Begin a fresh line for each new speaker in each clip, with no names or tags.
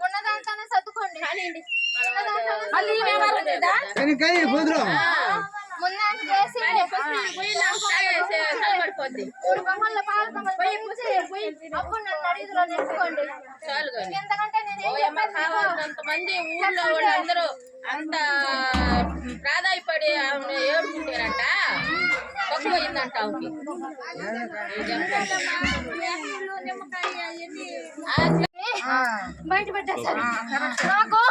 ఉన్న దాంట్లోనే సర్దుకోండి.
మళ్ళీ?
వెనకాయ
చేసి మూడు బొమ్మల అప్పుడు నన్ను అడిగిలో ఎంతకంటే
మంది ఊళ్ళో వాళ్ళందరూ అంత ప్రాధాయపడి ఆమె ఏడుకుంటారంట తక్కువ అయిందంట ఆమెకి.
బయట పెట్టేశారు నాకు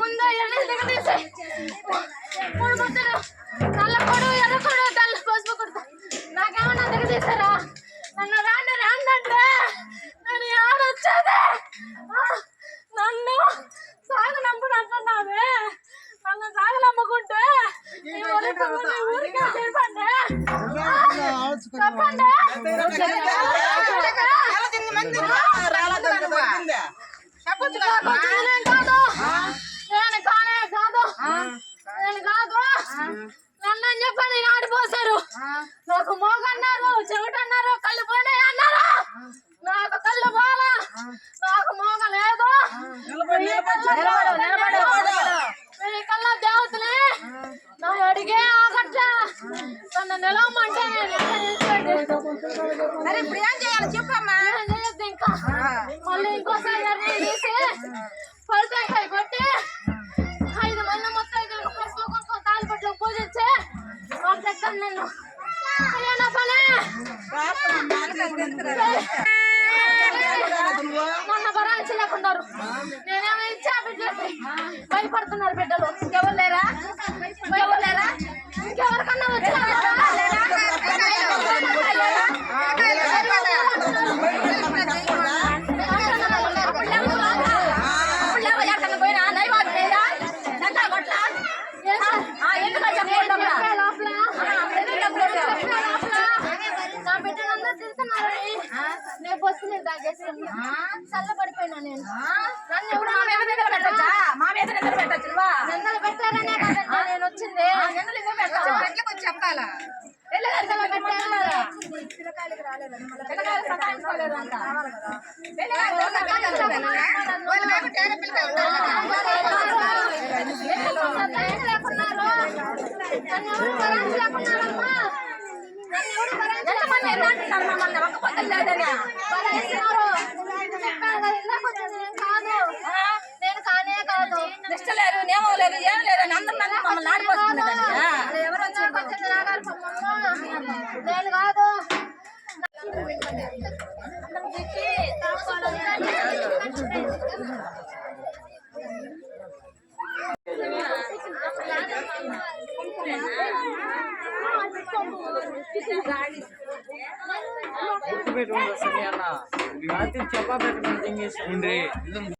ముందు ఎన్నెలు దిగదీసి మూడు ముద్దలు నల్ల కొడు ఎర్ర కొడు తెల్ల పసుపు కొడు నాకేమన్నా దిగదీశారా నన్ను రాండి రాండి అంటే నేను ఆడొచ్చేది నన్ను సాగు నమ్ముడు అంటున్నావే నన్ను సాగు నమ్ముకుంటే నీ ఊరికి నీ ఊరికే చెప్పండి చెప్పండి నేను కాదు. నేను కానే కాదు. నేను కాదు. నన్ను అని చెప్పని ఆడిపోసారు నాకు మోగన్నారు చెవిటన్నారు కళ్ళు పోయినాయి అన్నారు. నాకు కళ్ళు పోలా. నాకు మోగ లేదు మీ కళ్ళ దేవతలే నా అడిగే ఆగట్ల నన్ను నిలవమంటే అన్నీ తీసి ఫలితాయి కొట్టి ఐదు మంది మొత్తం కుంకుమ తాలిపట్లు పూజించి పంపిస్తాను నేను అయ్యా నా పని మొన్న భరాయించలేకున్నారు నేనేమో ఇచ్చా బిడ్డలకి భయపడుతున్నారు బిడ్డలు. ఇంకెవరు రేపు వస్తే నేను తాగేస్తాను చల్లబడిపోయినా నేను నన్ను ఎవరు
మా మీద నిద్ర పెట్టొచ్చా మా మీద నిద్ర పెట్టొచ్చు నువ్వా?
నిందలు పెట్టారనే కదండి నేను వచ్చింది
ఆ, ఎందుకు నిద్ర పెట్టొచ్చు? ఎట్లకి వచ్చి చెప్పాలా పిల్లగారు అంటున్నారు మమ్మల్ని ఒక్క పొద్దులు లేదని
నేను కానే కాదు.
నిష్ట లేరు నేమో లేరు ఏం లేరు అని అందరు నన్ను మమ్మల్ని ఆడిపోతున్నారు
ఎవరు నేను కాదు
గుర్తు పెట్టుకుంటా అన్న రాత్రి పెట్టుకుని తింగేసి